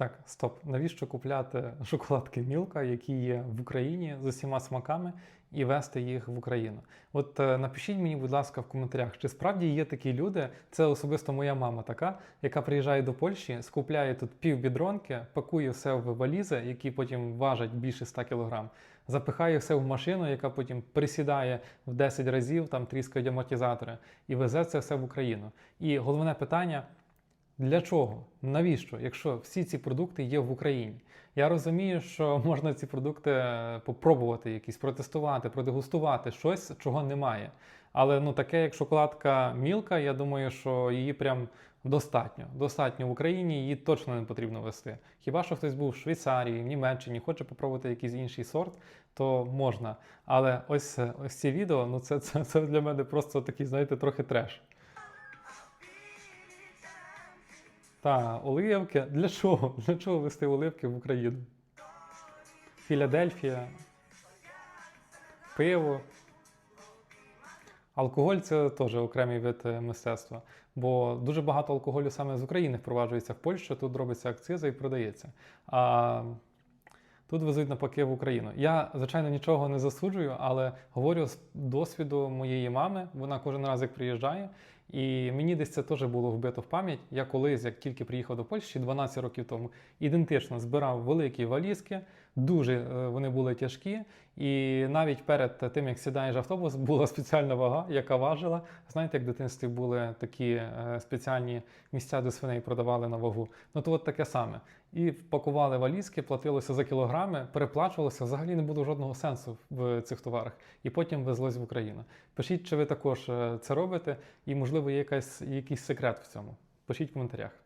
Так, стоп. Навіщо купляти шоколадки Мілка, які є в Україні з усіма смаками, і вести їх в Україну? От е, напишіть мені, будь ласка, в коментарях, чи справді є такі люди, це особисто моя мама така, яка приїжджає до Польщі, скупляє тут півбідронки, пакує все в валізи, які потім важать більше 100 кг, запихає все в машину, яка потім присідає в 10 разів, там тріскають амортизатори, і везе це все в Україну. І головне питання. Для чого? Навіщо? Якщо всі ці продукти є в Україні? Я розумію, що можна ці продукти е, попробувати, якісь протестувати, продегустувати щось, чого немає. Але ну таке, як шоколадка Мілка, я думаю, що її прям достатньо. Достатньо в Україні, її точно не потрібно вести. Хіба що хтось був в Швейцарії, в Німеччині, хоче попробувати якийсь інший сорт, то можна. Але ось е, ось ці відео, ну це, це, це для мене просто такий, знаєте, трохи треш. Та, оливки. Для чого? Для чого вести оливки в Україну? Філадельфія, пиво. Алкоголь це теж окремий вид е, мистецтва, бо дуже багато алкоголю саме з України впроваджується в Польщу, тут робиться акциза і продається. А тут везуть навпаки в Україну. Я, звичайно, нічого не засуджую, але говорю з досвіду моєї мами. Вона кожен раз як приїжджає. І мені десь це теж було вбито в пам'ять. Я колись, як тільки приїхав до Польщі 12 років тому, ідентично збирав великі валізки, дуже е, вони були тяжкі. І навіть перед тим, як сідаєш автобус, була спеціальна вага, яка важила. Знаєте, як в дитинстві були такі е, спеціальні місця, де свиней продавали на вагу. Ну то от таке саме. І пакували валізки, платилося за кілограми, переплачувалося. Взагалі не було жодного сенсу в цих товарах. І потім везлось в Україну. Пишіть, чи ви також е, це робите, і можливо є якась, якийсь секрет в цьому. Пишіть в коментарях.